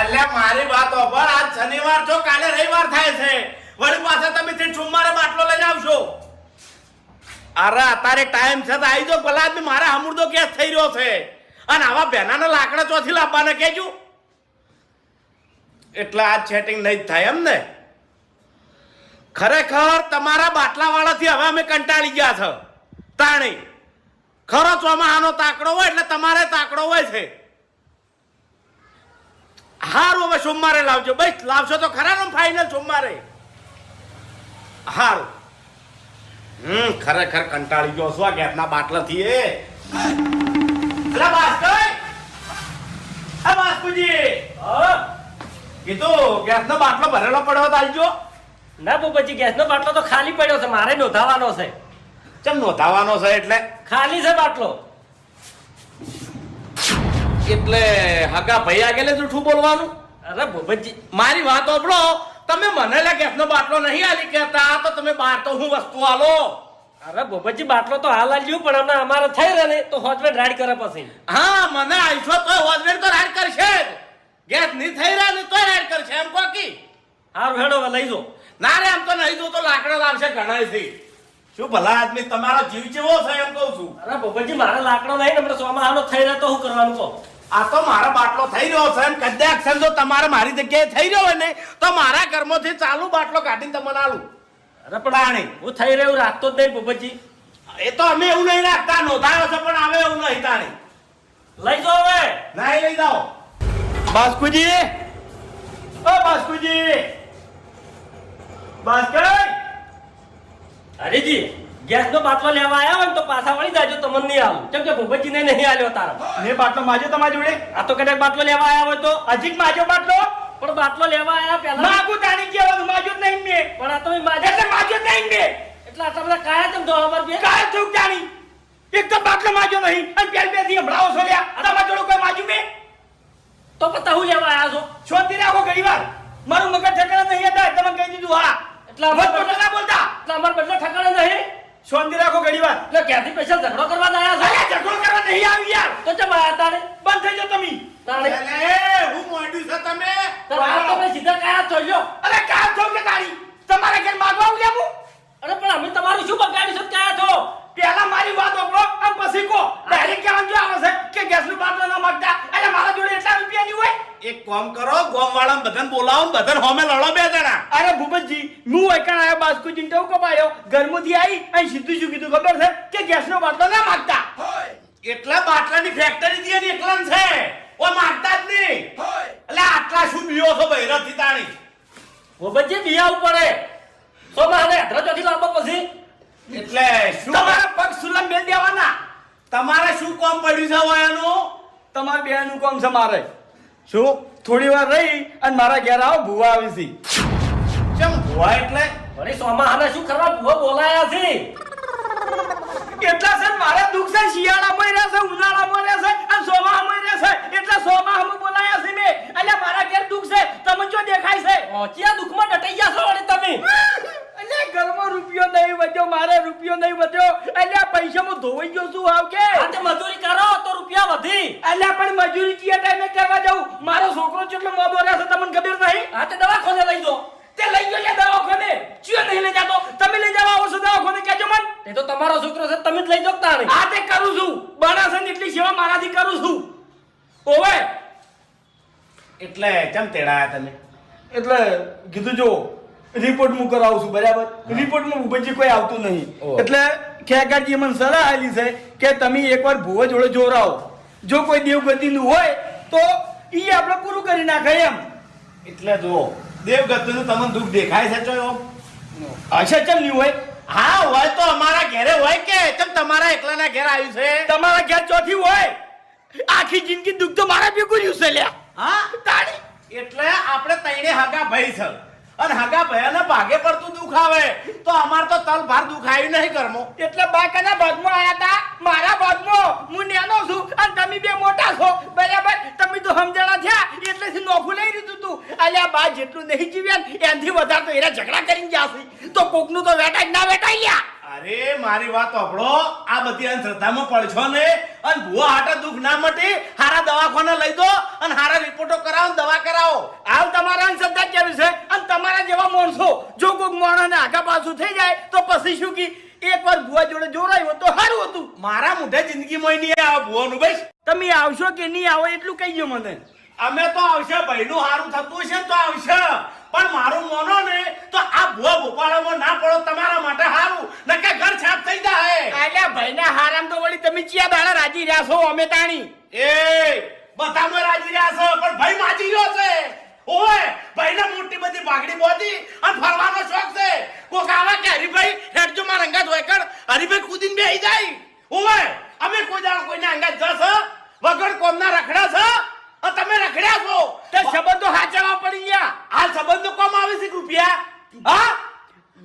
અલ્યા, મારી વાત હોભળ આજ શનિવાર છો, કાલે રવિવાર થાય છે. વળી પાછા તમે તે સોમવારે બાટલો લઈને આવશો. અરે, અત્યારે ટાઈમ છે તો આવી જો ભલા આદમી, મારા હમુરદો કેસ થઈ રહ્યો છે. અને આવા બેનાના લાકડા ચોથી લાવવાના કહેજો. એટલે આ ચેટિંગ નહીં થાય એમ ને. ખરેખર તમારા બાટલા વાળાથી હવે અમે કંટાળી ગયા છે. તાણી. ખરો ચોમાહાનો તાકડો હોય એટલે તમારે તાકડો હોય છે. હારું હવે સોમવારે લાવજો. બસ લાવશો તો ખરા ને ફાઇનલ સોમવારે? હારું. હમ ખરેખર કંટાળી ગયો છો આ ગેસના બાટલાથી એ. અલા બાસ્કોઈ આ બાસ્કુજી કીધું ગેસનો બાટલો ભરેલો પડ્યો તો આવજો ના પછી ગેસનો બાટલો તો ખાલી પડ્યો છે મારે નોંધાવાનો છે. ચમ નોંધાવાનો છે એટલે? ખાલી છે બાટલો. એટલે હગા ભાઈ આગેલે જૂઠું બોલવાનું? અરે ભૂપતજી મારી વાત ઓપડો તમે મને લે ગેસનો બાટલો નહીં આલી કહેતા તો તમે બહાર તો હું વસ્તુ આલો? અરે ભૂપતજી બાટલો તો હાલ આલ્યું પણ હમણાં અમારે થઈ રહે ને તો હોજમેન્ટ રાડ કરે પછી. હા મને આઈશો તો હોસ્પિટલ તો રાડ કરશે જ. ગેસ નહીં થઈ રહ્યા ને તો રાડ કરશે એમ કો કી? હારું હેડો લઈ જો. ના રે આમ તો નહીં જો તો લાકડા લાવશે ઘણા થી. શું ભલા આદમી તમારો જીવ ચેવો છે એમ કહું છું. અરે ભૂપતજી મારે લાકડો નહીં ને હમણાં આનો થઈ રહ્યો તો હું કરવાનું કહો? આ તો મારો બાટલો થઈ રહ્યો છે કદાચ છે જો તમારે મારી જગ્યાએ થઈ રહ્યો હોય ને તો મારા ઘરમાંથી ચાલુ બાટલો કાઢીને તમને આલું. અરે પણ હું થઈ રહ્યું રાખતો જ નહીં ભૂપતજી. એ તો અમે એવું નહીં રાખતા નોંધાયો છે પણ આવે એવું નહીં તાણી. લઈ જાઓ હવે. નહીં લઈ જાઓ. બાસ્કુજી. ઓ બાસ્કુજી. બાસ્કર. હરીજી ગેસનો બાટલો લેવા આવ્યા હોય ને તો પાછા વળી જાજો તમને નહીં આવું કેમ કે ભૂપતજીને નહીં આલ્યો તારા. મેં બાટલો માજો તમારી જોડે? આ તો કદાચ બાટલો લેવા આવ્યા હોય તો. હજી માજો બાટલો? પણ બાટલો લેવા આવ્યા પહેલા માગું તાણી જેવાનું માજો નહીં મે. પણ આ તમે માજો. એટલે માજો જ નહીં મે. એટલે આ તમને કાયા તમ તો અમાર બે. કાય છું જાણી એક તો બાટલો માજો નહીં અને પેલ બેથી હમળાવો છો લ્યા. તમારા જોડે કોઈ માજુ મે? તો પતા હું લેવા આવ્યા છો. શોધી રાખો આવો વાર. મારું મગજ ઠકરા નહીં હતા તમે કહી દીધું હા. એટલે અમર ના બોલતા. એટલે અમાર બદલા ઠકાણે નહીં શોધી રાખો ઘણી વાર. એટલે ક્યાંથી પૈસા ઝઘડો કરવા આવ્યા અલ્યા ઝઘડો કરવા નહીં આવી યાર. તો ચમ આયા તારે બંધ થઈ જાઓ તમે. તારે એ હું મોડું છે તમે? તારે આ તો મેં સીધા કાયા છો લ્યો અરે કામ છો કે તારી તમારે ઘેર માગવા આવું લેવું અરે પણ અમે તમારું શું બગાડી છો? કાયા છો? પહેલા મારી વાત ઓપડો અને પછી કો ડાયરેક્ટ કહેવાનું જો આવે છે કે ગેસનું બાટલો ના માંગતા. અરે મારા જોડે એટલા રૂપિયાની હોય? એક કામ કરો ગોમ વાળા બધાને બોલાવો બધાને હોમે લડો બે જણા. અરે ભૂપતજી હું એકણ આયો બાસ્કુ ચિંતા કપાયો ઘરમાંથી આવી અહીં સીધું શું કીધું ખબર છે? કે ગેસનો બાટલો ના માગતા. એટલા બાટલાની ફેક્ટરી થી એની એકલા છે. ઓ માગતા જ નહીં. એટલે આટલા શું બીઓ છો બૈરથી તાણી? ભૂપતજી બીયા પડે તો મારે અધરા ચોથી લાંબો પછી. એટલે શું? તમારા પગ સુલમ બે દેવાના. તમારે શું કામ પડ્યું છે વાયાનું તમારા બેનું કામ છે મારે. શું? થોડી વાર રહી અને મારા ઘેર આવો ભૂવા આવી છે. ભુવા એટલે? વળી સોમાહાને શું કરવા ભૂવા બોલાયા છે? એટલા સર મારે દુઃખ છે શિયાળામાં રહેશે ઉનાળામાં રહેશે અને સોમાહામાં રહેશે એટલે સોમાહામાં બોલાયા છે મે. એટલે મારા ઘેર દુઃખ છે. તમે જો દેખાય છે? ઓચિયા દુઃખમાં ડટાઈ ગયા છો વળી તમે? એટલે ઘરમાં રૂપિયો નહીં વધ્યો મારે રૂપિયો નહીં વધ્યો. એટલે પૈસા પૈસામાં ધોવાઈ ગયો છું આવ કે. આ મજૂરી કરો તો રૂપિયા વધી. એટલે પણ મજૂરી કયા ટાઈમે કરવા મારો છોકરો કેટલો મોદો રહેશે તમને ખબર નહીં? હા તે દવાખાને લઈ જો તે લઈ ગયો લે દવાખાને ચિયો નહીં લઈ જાતો તમે લઈ જવા આવો છો દવાખાને કહેજો મન એ તો તમારો છોકરો છે તમે જ લઈ જાઓ તાણી આ તે કરું છું બનાસે ને એટલી સેવા મારાથી કરું છું ઓવે! એટલે કેમ તેડાયા તમે? એટલે કીધું જો રિપોર્ટ હું કરાવું છું બરાબર? રિપોર્ટમાં ભૂપતજી કોઈ આવતું નહીં. એટલે ખેગારજીએ મને સલાહ આલી છે કે તમે એકવાર ભૂવો જોડે જોરાવો. જો કોઈ દેવગતિનું હોય તો ઈ આપણે પૂરું કરી નાખે એમ. એટલે જુઓ દેવગતિનું તમને દુઃખ દેખાય છે ચોયો હશે ચમ નહીં હોય. હા હોય તો અમારા ઘેરે હોય કે કેમ તમારા એકલાના ઘેર આવ્યું છે? તમારા ઘેર ચોથી હોય. આખી જિંદગી દુઃખ તો મારા ભેગું રહ્યું છે લ્યા. હા? તાળી. એટલે આપણે તઈને હગા ભાઈ છે. અને હગા ભાઈને ભાગે પડતું દુઃખ આવે તો અમાર તો તલ ભાર દુઃખ આવ્યું નહીં કરમો એટલે બાકાના ભાગમાં આયા તા મારા ભાગમાં. હું નેનો છું અને તમે બે મોટા છો. બરાબર? તમે તો સમજણા થયા એટલે નોખું લઈ લીધું તું. અલ્યા બા જેટલું નહીં જીવ્યા એનાથી વધારે તો એના ઝઘડા કરીને ગયા છે. તો કોકનું તો વેટાઈ ના વેટાઈ લ્યા. અરે મારી વાત સાંભળો. આ બધી અંધશ્રદ્ધામાં પડશો ને અને ભૂવા હાટે દુઃખ ના મટી, હારા દવાખાને લઈ દો અને હારા રિપોર્ટો કરાવો દવા કરાવો. હાલ તમારા શ્રદ્ધા કેવી છે? અને તમારા જેવા માણસો, જો કોઈક માણસને આગા પાછું થઈ જાય, તો પછી શું કી? એકવાર ભૂવા જોડે જોડાયું તો સારું હતું. મારા મોઢે જિંદગીમાં નહીં આવે ભૂવાનું, ભાઈ. તમે આવશો કે નહીં આવો એટલું કહીજો મને. અમે તો આવશે ભાઈનું હારું થતું છે તો આવશે. પણ મારું મોનો ને તો આ ભૂવા ભોપાળામાં ના પડો તમારા માટે હારું. નકે ઘર છાપ થઈ જાય. અલ્યા ભાઈના હારામ તો વળી તમે ચિયા દાડા રાજી રહ્યા છો અમે તાણી. એ બધામાં રાજી રહ્યા છો પણ ભાઈ માજી ગયો છે. ઓય ભાઈને મોટી બધી ભાગડી બોધી અને ફરવાનો શોખ છે. કોક આવા કે હરીભાઈ હેડજો માં રંગા હોય હરીભાઈ કૂદીને બેહી જાય. ઓય અમે કોઈ દાડો કોઈને અંગાત જશ? વગર કોમના રખડા છે તમે રખડ્યા છો. તે સંબંધો હાચવા પડી ગયા. આ સંબંધો કોમ આવે છે રૂપિયા? હા?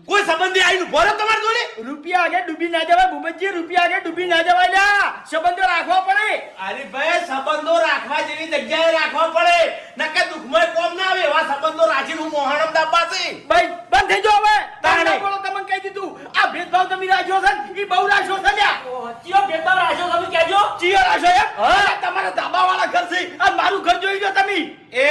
કોઈ સંબંધી આવીને રહ્યો તમારી જોડે? રૂપિયા આગે ડૂબી ના જવાય ભૂપતજી રૂપિયા આગે ડૂબી ના જવાય લ્યા. સંબંધો રાખવા પડે. અરે ભાઈ સંબંધો રાખવા જેવી જગ્યાએ રાખવા પડે. નકે દુઃખમય કોમ ના આવે એવા સંબંધો રાખીને હું મોહણમ દાબા છે ભાઈ બંધ થઈ જો હવે. તાણે. દીધું આ ભેદભાવ તમે રાખ્યો છે ને એ બહુ રાખ્યો છે લ્યા. ચિયો ભેદભાવ રાખ્યો તમે કહેજો. ચિયો રાખ્યો એમ? હા. તમારા ધાબાવાળા ઘર છે આ મારું ઘર જોઈ લો તમે. એ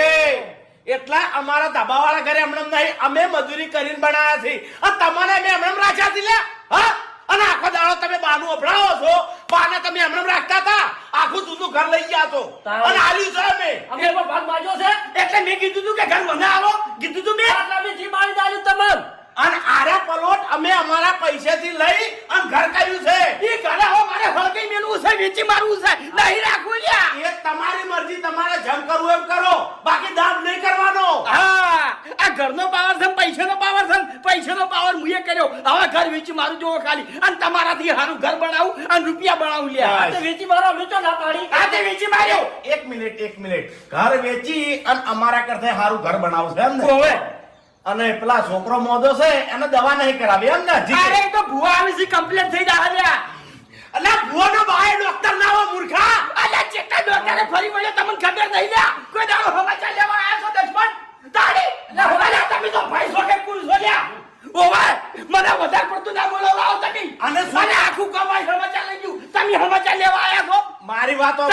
એટલા અમારા ધાબાવાળા ઘરે હમણાં નહીં અમે મજૂરી કરીને બનાવ્યા છે આ તમારે મેં હમણાં રાખ્યા છે લ્યા. હા? અને આખો દાડો તમે બાનું અભડાવો છો. બાને તમે હમણાં રાખતા હતા. આખું જૂનું ઘર લઈ ગયા તો અને આલ્યું છે અમે. અમે પણ ભાગ માગ્યો છે. એટલે મેં કીધું તું કે ઘર મને આવો કીધું તું મેં. આટલા બી જી મારી દાલ્યું તમને અને આરે પલોટ અમે અમારા પૈસેથી લઈ અને ઘર કર્યું છે. એ ઘરે હો મારે હળગઈ મેલવું છે વેચી મારવું છે. નહીં રાખવું છે એ તમારી મરજી તમારે જેમ કરવું એમ કરો. બાકી દાબ નહીં કરવાનો. હા આ ઘરનો પાવર છે પૈસાનો પાવર છે પૈસાનો પાવર મુએ કર્યો. હવે ઘર વેચી મારું જોવો ખાલી. અને તમારાથી સારું ઘર બનાવું અને રૂપિયા બનાવું લે આ તો વેચી મારો અમે ના પાડી. આ તે વેચી માર્યો. એક મિનિટ એક મિનિટ. ઘર વેચી અને અમારા કરતા હારું ઘર બનાવશે એમ ને? ઓવે. અને પેલા છોકરો મોદો છે એને દવા નહીં કરાવી એમ ને? અરે તો ભૂવા આવી છે કમ્પ્લેન થઈ જાય લ્યા અલા ભુવાનો ભાઈ ડોક્ટર ના હોય મૂર્ખા. અલ્યા ચેટલા ડોક્ટરે ફરી મળ્યો તમને ખબર નહીં લે કોઈ દાડો સમાચાર લેવા આયા છો દશમન તાળી? લે હોલા તમે તો ભાઈ છો કે પુરુષ છો લ્યા? ઓવે મને વધારે પડતું ના બોલો બોલાવો તમે. અને? મને આખું કમાઈ સમાચાર લઈ ગયું. તમે સમાચાર લેવા આયા છો? મારી વાતો.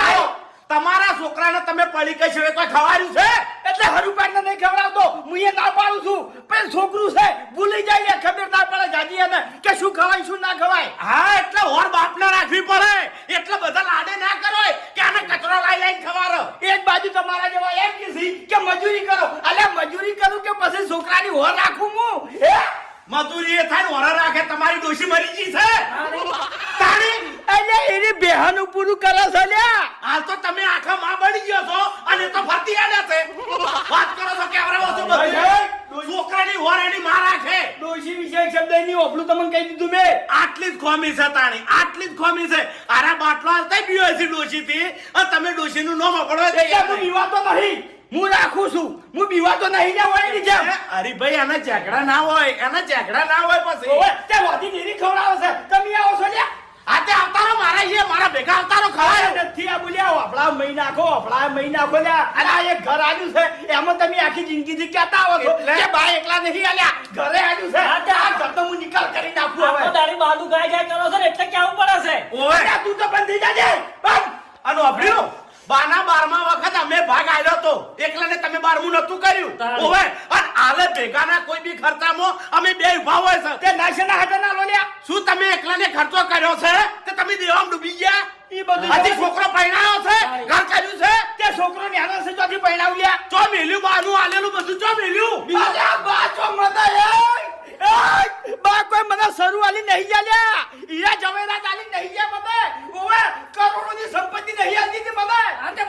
તમારા છોકરાને તમે પડી કઈ છે તો ખવાર્યું છે? એટલે હરુપાઈને નહીં ખવડાવતો. હું એ ના પાડું છું. પણ છોકરું છે ભૂલી જાય ખબર ના પડે જાજી એને કે શું ખવાય શું ના ખવાય. હા એટલે ઓર બાપને રાખવી પડે. એટલે બધા લાડે ના કરો કે આને કચરો લાઈ લાઈને ખવારો એક બાજુ તમારા જેવા એમ કીધી કે મજૂરી કરો. અલે મજૂરી કરું કે પછી છોકરાની હોર રાખું હું? હે? મજૂરી એ થાય ઓર રાખે તમારી ડોશી મરી ગઈ છે. એની બેહાનું પૂરું કરે છે લ્યા. હાલ તો તમે આખા માં બળી ગયો છો અને તો ફરતી આડે છે. વાત કરો છો કે આવરા વસ્તુ બધું. છોકરાની ઓર એની માં રાખે. ડોશી વિશે શબ્દ નહીં ઓપલું તમને કહી દીધું મેં. આટલી જ ખોમી છે તાણી આટલી જ ખોમી છે. આરા બાટલો હાલતા પીયો છે ડોશી થી અને તમે ડોશી નું નામ એટલે હું પડવા બીવાતો નહીં. હું રાખું છું. હું બીવાતો નહીં લ્યા હોયની જેમ. ભાઈ એના ઝઘડા ના હોય. એના ઝઘડા ના હોય પછી. તે વાદી નીરી ખવડાવે છે. તમે આવો છો લ્યા. આ અવતારો મારા એ મારા ભેગા અવતારો ખવાય. નથી આ બોલ્યા આપણા મહી નાખો આપણા મહી નાખો લ્યા. અને આ એક ઘર આવ્યું છે એમાં તમે આખી જિંદગીથી કહેતા આવો છો કે બા એકલા નહીં આલ્યા ઘરે આવ્યું છે. હા, આ ઘર તો હું નિકાલ કરી નાખું હવે. તારી બાદુ ગાય ગાય કરો છો ને એટલે કેવું પડે છે? ઓય તું તો બંધ થઈ જાજે. બંધ. આનો અભર્યું બાના બારમા વખત અમે ભાગ આવ્યો તો એકલાને તમે બારમું નતું કર્યું. ઓવે. કાલે ભેગાના કોઈ બી ખર્ચામાં અમે બે ઊભા હોય છે. તે નાશના હાથે ના લોલ્યા શું તમે એકલાને ખર્ચો કર્યો છે? કે તમે દેવામાં ડૂબી ગયા? ઈ બધું છોકરો પહેણાયો છે? ઘર કર્યું છે? તે છોકરો ને આનંદ છે ચોથી પહેણાવ્યા ચો મેલ્યું બાનું આલેલું બધું ચો મેલ્યું. બા ચો મતા એ બા કોઈ મને શરૂ આલી નહીં જાલ્યા ઈરા જવેરાત આલી નહીં જા મને સંપત્તિ નહીં આલી મને